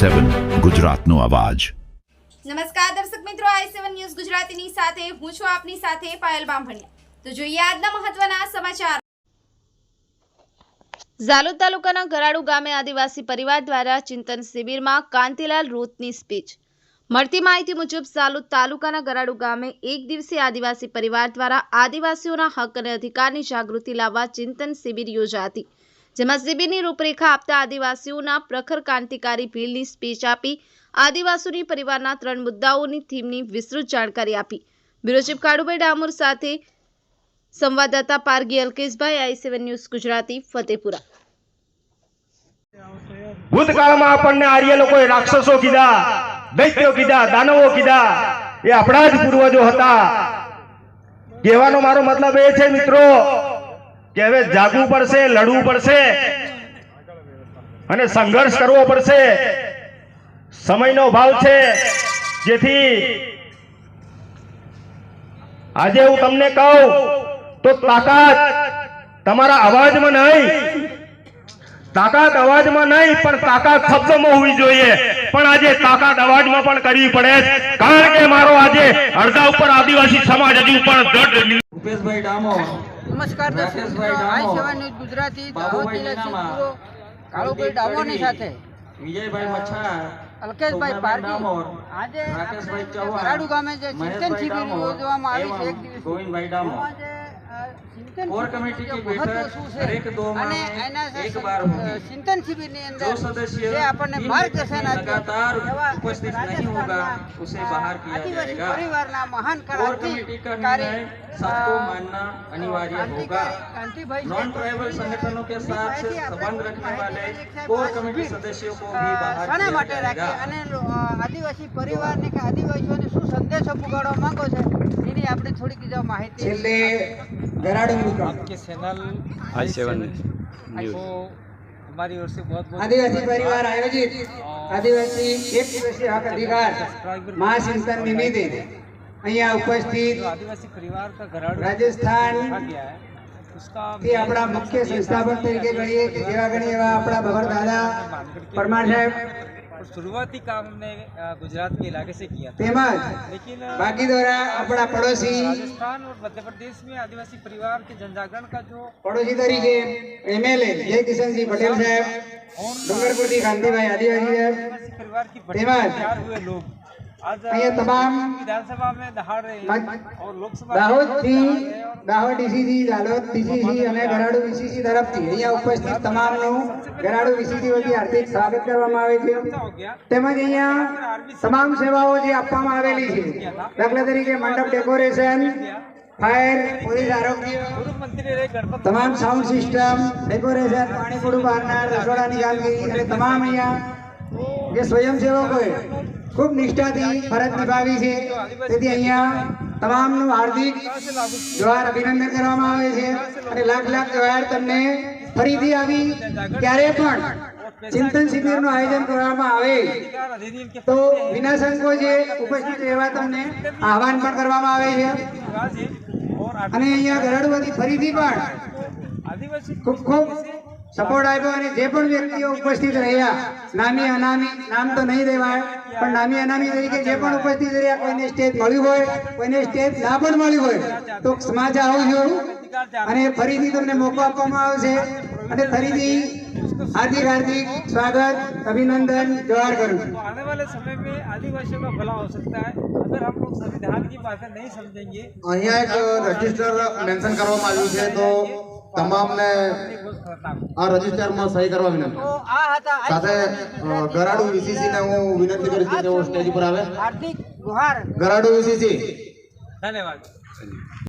સેવન ગુજરાતનો અવાજ. નમસ્કાર દર્શક મિત્રો, આઈ સેવન ન્યૂઝ ગુજરાતીની સાથે હું છું આપની સાથે પાયલ બામભણિયા. તો જોઈએ આજના મહત્વના સમાચાર. ઝાલોદ તાલુકાના ગરાડુ ગામે આદિવાસી પરિવાર દ્વારા ચિંતન શિબિરમાં કાંતિલાલ રોતની સ્પીચ. મળતી માહિતી મુજબ, ઝાલોદ તાલુકાના ગરાડુ ગામે એક દિવસીય આદિવાસી પરિવાર દ્વારા આદિવાસીઓના હક અને અધિકારની જાગૃતિ લાવવા ચિંતન શિબિર યોજાતી હતી. જેમાં શિબિરની રૂપરેખા આપતા આદિવાસીઓના પ્રખર ક્રાંતિકારી ભીલની સ્પીચ આપી, આદિવાસીઓની પરિવારના ત્રણ મુદ્દાઓની થીમની વિસ્તૃત જાણકારી આપી. બ્યુરો કાળુભાઈ ડામોર સાથે સંવાદદાતા Pargi Alkeshbhai, I seven news Gujarati, Fatepura. ભૂતકાળમાં આપણને આર્ય લોકોએ રાક્ષસો કીધા, દૈત્યો કીધા, દાનવો કીધા, એ આપણા જ પૂર્વજો હતા. કહેવાનો મારો મતલબ એ છે, મિત્રો કે હવે જાગવું પડશે, લડવું પડશે અને સંઘર્ષ કરવો પડશે. સમયનો ભાવ છે. જેથી આજે હું તમને કહું, તો તાકાત તમારા અવાજમાં નહીં. તાકાત અવાજમાં નહીં, પણ તાકાત શબ્દમાં હોવી જોઈએ. પણ આજે તાકાત અવાજમાં પણ કરવી પડે કારણ કે મારો આજે અડધા ઉપર આદિવાસી સમાજ હજુ પણ દઢ રૂપેશભાઈ ડામોર નમસ્કાર દર્શક મિત્રો. આઈ ડામોર, ન્યૂઝ ગુજરાતી દાહોદ જિલ્લા લીનામા, કાળુભાઈ ડામોરની સાથે. વિજયભાઈ અલ્કેશભાઈ ડામોર, આજે રાકેશભાઈ ચૌહાણ, ગામે જે ચિંતન શિબિર યોજવામાં આવી છે એક દિવસ ગોવિંદભાઈ ડામોર. કોર કમિટી કી બેઠક દરેક દો માં એક બાર હોગી ચિંતન શિબિરની અંદર જો સદસ્ય જે આપણને માર્ગદર્શન લગાતાર ઉપસ્થિત નહીં હોગા ઉસે બહાર કિયા જાયેગા. પરિવારના મહાન કલાકારી કાર્ય सबको मानना अनिवार्य होगा नॉन ट्राइबल संगठनों के साथ संबंध रखने वाले कोर कमेटी सदस्यों को भी बाहर માટે રાખી અને આદિવાસી પરિવારને કે આદિવાસીઓને શું સંદેશ પુગાડવા માંગો છે? એની આપણે થોડીક જો માહિતી છેલ્લે ગરાડુ મુકામ आपके चैनल आई सेवन को हमारी ओर से बहुत बहुत આદિવાસી પરિવાર આયોજિત આદિવાસી એક દિવસીય હક અધિકાર મહાચિંતન નિમિત્તે અહીંયા ઉપસ્થિત जो आदिवासी परिवार का घराड़ू રાજસ્થાન रखा गया है उसका થી આપણા મુખ્ય સંસ્થાપક તરીકે ગણીએ કે જેવા ગણીએ એવા આપણા બબર દાદા પરમાર સાહેબ और शुरुआती काम हमने गुजरात के इलाके से किया तेमज लेकिन बाकी द्वारा अपना पड़ोसी राजस्थान और मध्य प्रदेश में आदिवासी परिवार के जनजागरण का जो पड़ोसी तरीके एमएलए जय किशन जी पटेल साहब डूंगरपुर की गांधी भाई आदिवासी साहब परिवार की हुए लोग અહીંયા તમામ અને ગરાડુ તરફથી અહીંયા ઉપસ્થિત તમામનું ગરાડુ વીસીસી વતી હાર્દિક સ્વાગત કરવામાં આવે છે. તેમજ અહીંયા તમામ સેવાઓ જે આપવામાં આવેલી છે. દાખલા તરીકે મંડપ ડેકોરેશન ફાયર પોલીસ આરોગ્ય તમામ સાઉન્ડ સિસ્ટમ ડેકોરેશન પાણી પૂરું પાડનાર રસોડાની કામગીરી અને તમામ અહીંયા જે સ્વયંસેવકોએ ખૂબ નિષ્ઠાથી ફરજ નિભાવી છે. તેથી અહીંયા તમામનું હાર્દિક જોહાર અભિનંદન કરવામાં આવે છે અને લાખ લાખ જોહાર તમને ફરીથી આવી. ક્યારે પણ ચિંતન શિબિરનું આયોજન કરવામાં આવે, તો વિના સંકોચે ઉપસ્થિત રહેવા તમને આહવાન પણ કરવામાં આવે છે. અને અહીંયા ગરડવતી ફરીથી પણ ખૂબ ખૂબ સપોર્ટ આપ્યો અને જે પણ વ્યક્તિઓ ઉપસ્થિત રહ્યા, નામી અનામી, નામ તો નહીં દેવાય, પણ નામી અનામી તરીકે જે પણ ઉપસ્થિત રહ્યા, કોઈને સ્ટેજ મળ્યું હોય, કોઈને સ્ટેજ ના પણ મળ્યું હોય, તો સમાચાર આવું છું અને ફરીથી તમને મોકો આપવામાં આવશે અને ફરીથી હાર્દિક હાર્દિક સ્વાગત અભિનંદન જોહાર કરું છું तो आने वाले समय में आदिवासियों का भला हो सकता है अगर हम लोग संविधान की बातें नहीं समझेंगे અહીંયા એક રજીસ્ટર મેન્શન કરવામાં આવ્યું છે તો તમામને बहुत खतरनाक આ રજીસ્ટરમાં સહી કરવા વિનંતી તો આ હતા આઈ સાથે સેવન અ, ન્યૂઝ ગુજરાતી. ગરાડુ વીસીસી ને હું વિનંતી કરીશ કે તેઓ સ્ટેજ ઉપર આવે હાર્દિક જોહાર ગરાડુ વીસીસી धन्यवाद